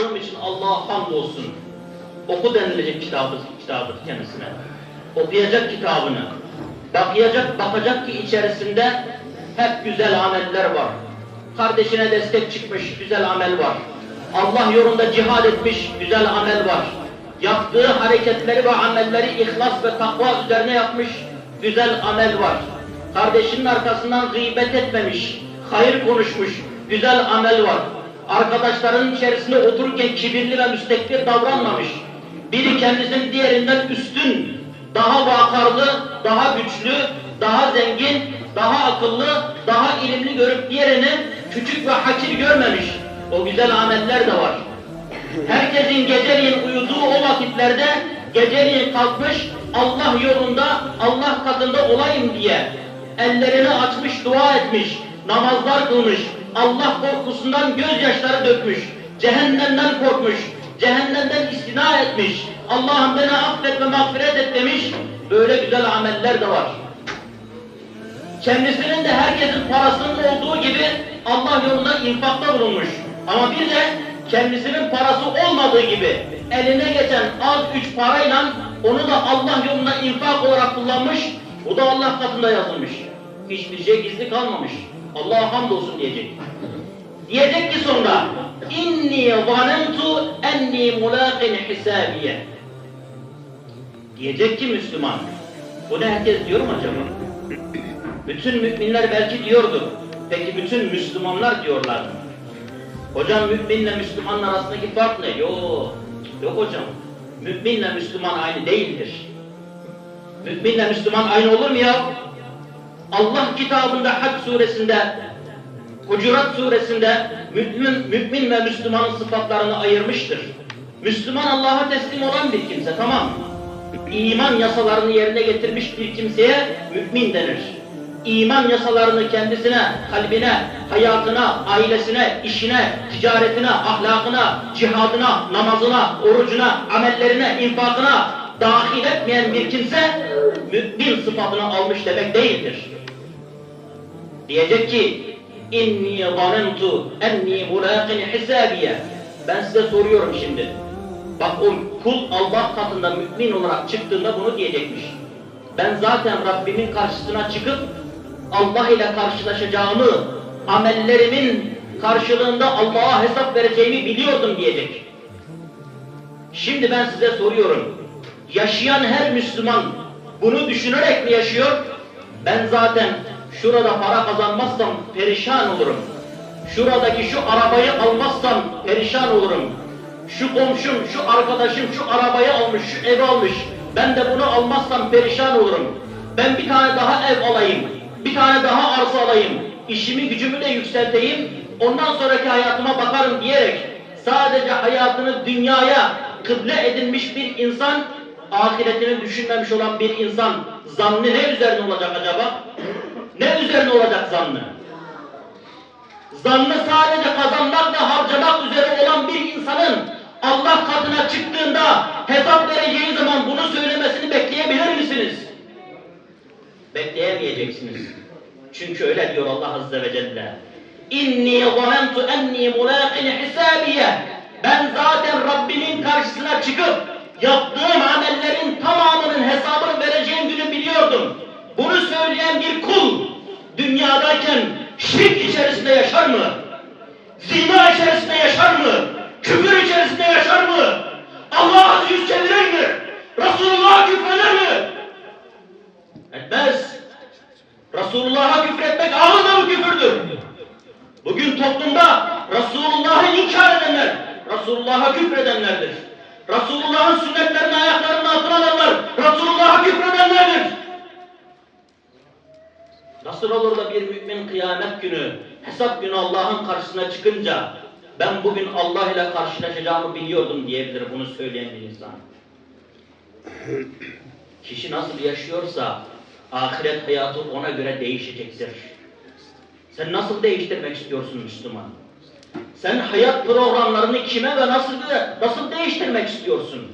aldığım için Allah'a hamdolsun. Oku denilecek kitabı, kitabı kendisine. Okuyacak kitabını. Bakacak, bakacak ki içerisinde hep güzel ameller var. Kardeşine destek çıkmış, güzel amel var. Allah yolunda cihad etmiş, güzel amel var. Yaptığı hareketleri ve amelleri ihlas ve takva üzerine yapmış, güzel amel var. Kardeşinin arkasından gıybet etmemiş, hayır konuşmuş, güzel amel var. Arkadaşlarının içerisinde otururken kibirli ve müstekbir davranmamış. Biri kendisinin diğerinden üstün, daha vakarlı, daha güçlü, daha zengin, daha akıllı, daha ilimli görüp diğerini küçük ve hakir görmemiş. O güzel ameller de var. Herkesin geceliğin uyuduğu o vakitlerde geceliğin kalkmış Allah yolunda, Allah katında olayım diye ellerini açmış, dua etmiş, namazlar kılmış, Allah korkusundan gözyaşları dökmüş, cehennemden korkmuş, cehennemden istina etmiş, Allah'ım beni affet ve mağfiret et demiş, böyle güzel ameller de var. Kendisinin de herkesin parasının olduğu gibi Allah yolunda infakta bulunmuş. Ama bir de kendisinin parası olmadığı gibi eline geçen az üç parayla onu da Allah yolunda infak olarak kullanmış. Bu da Allah katında yazılmış. Hiçbir şey gizli kalmamış. Allah'a hamdolsun diyecek. Diyecek ki sonra inni zanentu enni mulaqin hisabiye. Diyecek ki Müslüman. Bunu herkes diyor mu acaba? Bütün müminler belki diyordur. Peki bütün Müslümanlar diyorlar mı? Hocam müminle Müslümanın arasındaki fark ne? Yok. Yok hocam. Müminle Müslüman aynı değildir. Müminle Müslüman aynı olur mu ya? Allah kitabında Hak suresinde, Hucurat suresinde mümin, mümin ve Müslümanın sıfatlarını ayırmıştır. Müslüman Allah'a teslim olan bir kimse, tamam? İman yasalarını yerine getirmiş bir kimseye mümin denir. İman yasalarını kendisine, kalbine, hayatına, ailesine, işine, ticaretine, ahlakına, cihadına, namazına, orucuna, amellerine, infakına dahil etmeyen bir kimse mümin sıfatını almış demek değildir. Diyecek ki inni zanentu enni mulaqin hisabiye. Ben size soruyorum şimdi. Bak o kul Allah katında mümin olarak çıktığında bunu diyecekmiş. Ben zaten Rabbimin karşısına çıkıp Allah ile karşılaşacağımı, amellerimin karşılığında Allah'a hesap vereceğimi biliyordum diyecek. Şimdi ben size soruyorum. Yaşayan her Müslüman bunu düşünerek mi yaşıyor? Ben zaten şurada para kazanmazsam perişan olurum. Şuradaki şu arabayı almazsam perişan olurum. Şu komşum, şu arkadaşım şu arabayı almış, şu evi almış. Ben de bunu almazsam perişan olurum. Ben bir tane daha ev alayım, bir tane daha arsa alayım, işimi gücümü de yükselteyim, ondan sonraki hayatıma bakarım diyerek sadece hayatını dünyaya kıble edinmiş bir insan, ahiretini düşünmemiş olan bir insan zannı ne üzerine olacak acaba? Ne üzerine olacak zannı? Zannı sadece kazanmak ve harcamak üzere olan bir insanın Allah katına çıktığında hesap vereceği zaman bunu söylemesini bekleyebilir misiniz? Bekleyemeyeceksiniz. Çünkü öyle diyor Allah Azze ve Celle. İnni zanentu enni mulaqin hisabiye. Ben zaten Rabbimin karşısına çıkıp yaptığım amellerin tamamının hesabını vereceğim günü biliyordum. Bunu söyleyen bir kul dünyadayken şirk içerisinde yaşar mı? Zina içerisinde yaşar mı? Küfür içerisinde yaşar mı? Allah'a yüz çevirir mi? Resulullah'a küfreder mi? Etmez. Resulullah'a küfretmek ağızla bu küfürdür. Bugün toplumda Resulullah'ı inkar edenler, Resulullah'a küfredenlerdir. Resulullah'ın sünnetlerini ayaklarının altına alanlar, Resulullah'a küfredenlerdir. Nasıl olur da bir mümin kıyamet günü, hesap günü Allah'ın karşısına çıkınca ben bugün Allah ile karşılaşacağımı biliyordum diyebilir bunu söyleyen bir insan. Kişi nasıl yaşıyorsa ahiret hayatı ona göre değişecektir. Sen nasıl değiştirmek istiyorsun Müslüman? Sen hayat programlarını kime ve nasıl nasıl değiştirmek istiyorsun?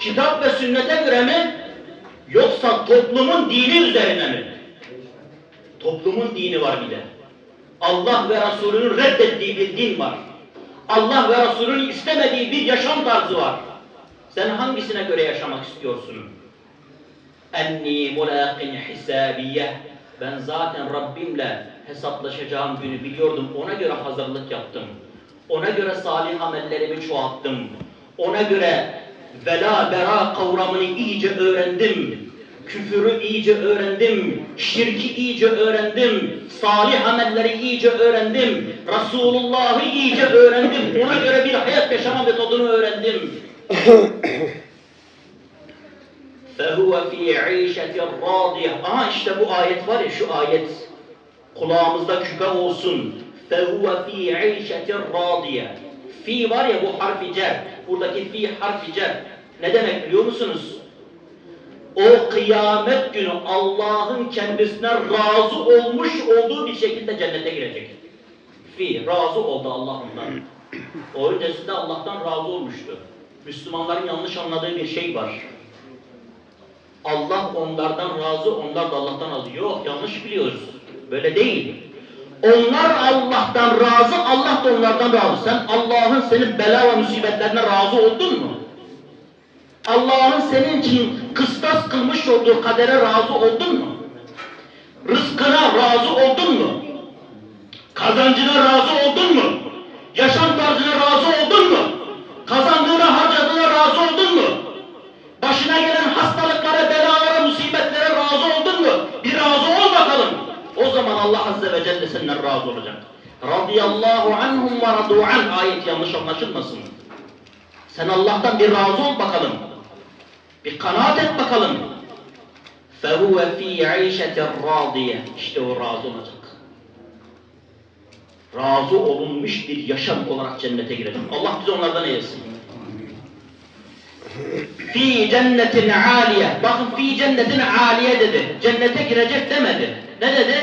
Kitap ve sünnete göre mi? Yoksa toplumun dini üzerine mi? Toplumun dini var bir de. Allah ve Resulünün reddettiği bir din var. Allah ve Resulünün istemediği bir yaşam tarzı var. Sen hangisine göre yaşamak istiyorsun? Enni mulaqin hisabiye. Ben zaten Rabbimle hesaplaşacağım günü biliyordum. Ona göre hazırlık yaptım. Ona göre salih amellerimi çoğalttım. Ona göre vela bera kavramını iyice öğrendim Küfürü iyice öğrendim. Şirki iyice öğrendim. Salih amelleri iyice öğrendim. Resulullah'ı iyice öğrendim. Ona göre bir hayat yaşama metodunu öğrendim. فَهُوَ ف۪ي عِيشَةٍ رَاضِيَةٍ Aha işte bu ayet var ya şu ayet. Kulağımızda küpe olsun. فَهُوَ ف۪ي عِيشَةٍ رَاضِيَةٍ Fi var ya bu harfi cer. Buradaki fi harfi cer. Ne demek biliyor musunuz? O kıyamet günü Allah'ın kendisine razı olmuş olduğu bir şekilde cennete girecek. Fi, razı oldu Allah ondan. O öncesinde Allah'tan razı olmuştu. Müslümanların yanlış anladığı bir şey var. Allah onlardan razı, onlar da Allah'tan razı. Yok, yanlış biliyoruz. Böyle değil. Onlar Allah'tan razı, Allah da onlardan razı. Sen Allah'ın senin bela ve musibetlerine razı oldun mu? Allah'ın senin için kıstas kılmış olduğu kadere razı oldun mu? Rızkına razı oldun mu? Kazancına razı oldun mu? Yaşam tarzına razı oldun mu? Kazandığına harcadığına razı oldun mu? Başına gelen hastalıklara, belalara, musibetlere razı oldun mu? Bir razı ol bakalım. O zaman Allah Azze ve Celle senden razı olacak. Radiyallahu anhum ve radu an ayet yanlış anlaşılmasın. Sen Allah'tan bir razı ol bakalım. Bir kanaat et bakalım. فَهُوَ ف۪ي عَيْشَةٍ رَاضِيَةٍ İşte o razı olacak. Razı olunmuş bir yaşam olarak cennete girecek. Allah bizi onlardan eylesin. Fi cennetin aliye. Bakın fi cennetin aliye dedi. Cennete girecek demedi. Ne dedi?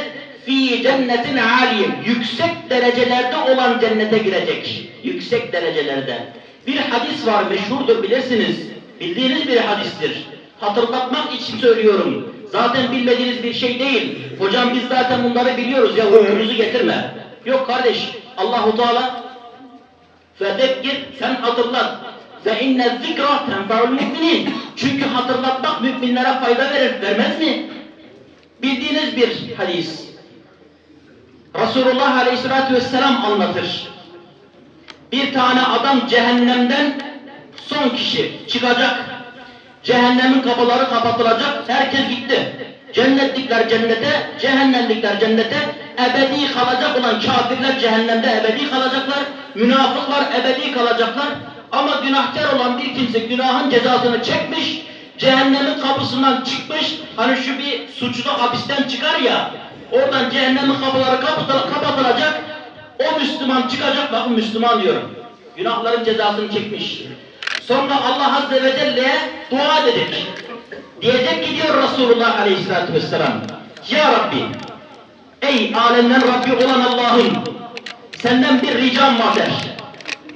Fi cennetin aliye. Yüksek derecelerde olan cennete girecek. Yüksek derecelerde. Bir hadis var meşhurdur bilirsiniz. Bildiğiniz bir hadistir. Hatırlatmak için söylüyorum. Zaten bilmediğiniz bir şey değil. Hocam biz zaten bunları biliyoruz ya uykumuzu getirme. Yok kardeş Allahu Teala Fedekkir sen hatırlat. Ve inne zikra tenfa'ul müminin. Çünkü hatırlatmak müminlere fayda verir. Vermez mi? Bildiğiniz bir hadis. Resulullah Aleyhisselatü Vesselam anlatır. Bir tane adam cehennemden son kişi çıkacak. Cehennemin kapıları kapatılacak. Herkes gitti. Cennetlikler cennete, cehennemlikler cennete, ebedi kalacak olan kafirler cehennemde ebedi kalacaklar. Münafıklar ebedi kalacaklar. Ama günahkar olan bir kimse günahın cezasını çekmiş, cehennemin kapısından çıkmış, hani şu bir suçlu hapisten çıkar ya, oradan cehennemin kapıları kapatıl- kapatılacak, o Müslüman çıkacak, bakın Müslüman diyorum, günahların cezasını çekmiş. Sonra Allah Azze ve Celle'ye dua edecek. Diyecek ki diyor Resulullah Aleyhisselatü Vesselam, Ya Rabbi, ey alemden Rabbi olan Allah'ım, senden bir ricam var der.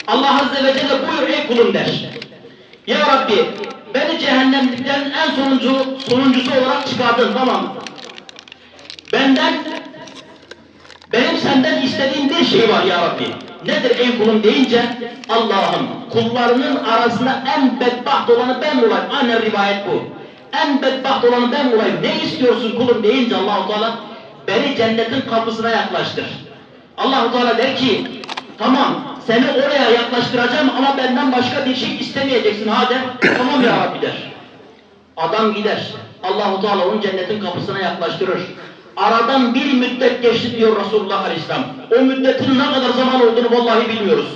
Allah Azze ve Celle buyur ey kulum der. Ya Rabbi beni cehennemliklerin en sonuncu, sonuncusu olarak çıkardın tamam. Benden benim senden istediğim bir şey var ya Rabbi. Nedir ey kulum deyince Allah'ım kullarının arasında en bedbaht olanı ben olayım. Aynen rivayet bu. En bedbaht olanı ben olayım. Ne istiyorsun kulum deyince Allahu Teala beni cennetin kapısına yaklaştır. Allahu Teala der ki tamam seni oraya yaklaştıracağım ama benden başka bir şey istemeyeceksin ha der. tamam ya Rabbi der. Adam gider. Allahu Teala onu cennetin kapısına yaklaştırır. Aradan bir müddet geçti diyor Resulullah Aleyhisselam. O müddetin ne kadar zaman olduğunu vallahi bilmiyoruz.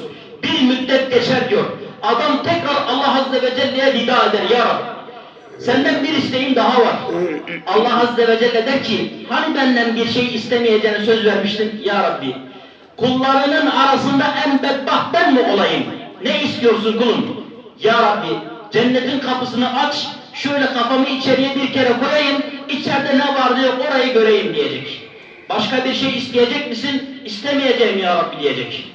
Bir müddet geçer diyor. Adam tekrar Allah Azze ve Celle'ye nida eder. Ya Rabbi senden bir isteğim daha var. Allah Azze ve Celle der ki hani benden bir şey istemeyeceğine söz vermiştin ya Rabbi. Kullarının arasında en bedbaht ben mi olayım? Ne istiyorsun kulum? Ya Rabbi cennetin kapısını aç, şöyle kafamı içeriye bir kere koyayım, içeride ne var diyor orayı göreyim diyecek. Başka bir şey isteyecek misin? İstemeyeceğim ya Rabbi diyecek.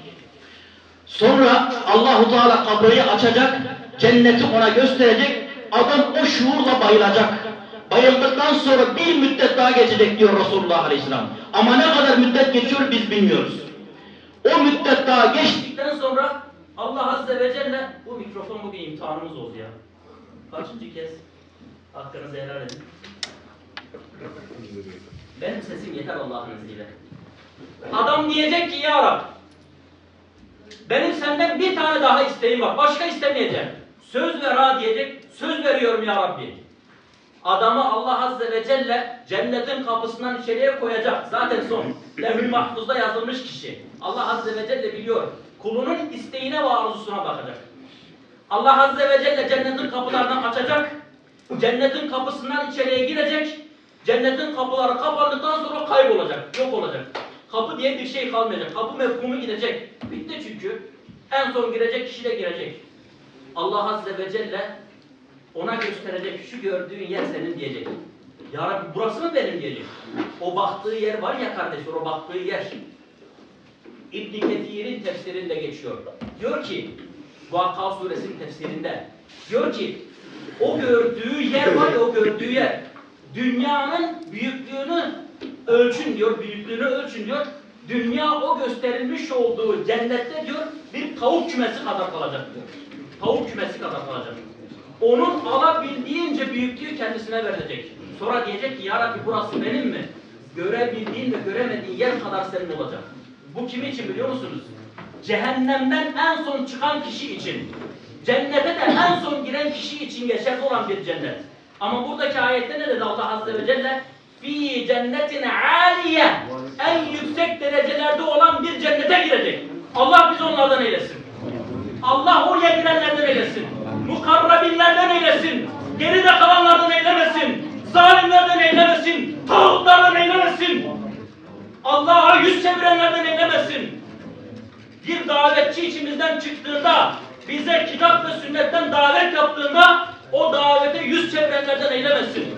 Sonra Allahu Teala kapıyı açacak, cenneti ona gösterecek, adam o şuurla bayılacak. Bayıldıktan sonra bir müddet daha geçecek diyor Resulullah Aleyhisselam. Ama ne kadar müddet geçiyor biz bilmiyoruz. O müddet daha geçtikten sonra Allah Azze ve Celle bu mikrofon bugün imtihanımız oldu ya. Kaçıncı kez hakkınızı helal edin. Benim sesim yeter Allah'ın izniyle. Adam diyecek ki ya Rab benim senden bir tane daha isteğim var. Başka istemeyeceğim. Söz ver ha diyecek. Söz veriyorum ya Rabbi. Adamı Allah Azze ve Celle cennetin kapısından içeriye koyacak. Zaten son. Levh-i Mahfuz'da yazılmış kişi. Allah Azze ve Celle biliyor. Kulunun isteğine ve arzusuna bakacak. Allah Azze ve Celle cennetin kapılarını açacak. Cennetin kapısından içeriye girecek. Cennetin kapıları kapandıktan sonra kaybolacak. Yok olacak. Kapı diye bir şey kalmayacak. Kapı mefhumu gidecek. Bitti çünkü. En son girecek kişi de girecek. Allah Azze ve Celle ona gösterecek şu gördüğün yer senin diyecek. Ya Rabbi burası mı benim diyecek. O baktığı yer var ya kardeşler o baktığı yer. İbn Ketir'in tefsirinde geçiyor. Diyor ki Vakıa suresinin tefsirinde diyor ki o gördüğü yer var ya o gördüğü yer dünyanın büyüklüğünü ölçün diyor büyüklüğünü ölçün diyor dünya o gösterilmiş olduğu cennette diyor bir tavuk kümesi kadar kalacak diyor. Tavuk kümesi kadar kalacak. Onun alabildiğince büyüklüğü kendisine verilecek. Sonra diyecek ki ya Rabbi burası benim mi? Görebildiğin ve göremediğin yer kadar senin olacak. Bu kim için biliyor musunuz? Cehennemden en son çıkan kişi için. Cennete de en son giren kişi için geçerli olan bir cennet. Ama buradaki ayette ne dedi Allah Azze ve Celle? Fi cennetin aliye. En yüksek derecelerde olan bir cennete girecek. Allah biz onlardan eylesin. Allah oraya girenlerden eylesin. Mukarrabinlerden eylesin. Geride kalanlardan eylemesin. Zalimlerden eylemesin. Tağutlardan eylemesin. Allah'a yüz çevirenlerden eylemesin. Bir davetçi içimizden çıktığında, bize kitap ve sünnetten davet yaptığında o davete yüz çevirenlerden eylemesin.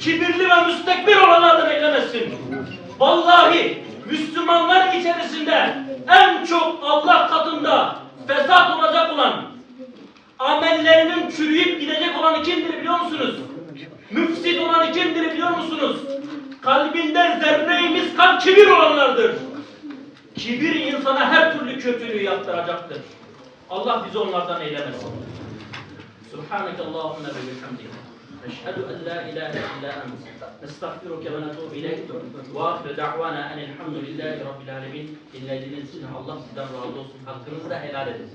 Kibirli ve müstekbir olanlardan eylemesin. Vallahi Müslümanlar içerisinde en çok Allah katında fesat olacak olan, amellerinin çürüyüp gidecek olanı kimdir biliyor musunuz? Müfsit olanı kimdir biliyor musunuz? Kalbinde zerre-i kibir olanlardır. Kibir insana her türlü kötülüğü yaptıracaktır. Allah bizi onlardan eylemesin. Subhaneke Allahümme ve bihamdik. Eşhedü en la ilahe illa ent. Nestağfiruke ve netubu ileyk. Ve ahire da'vana enelhamdülillahi rabbil alemin. Dinlediğiniz için Allah sizden razı olsun. Hakkınızı da helal edin.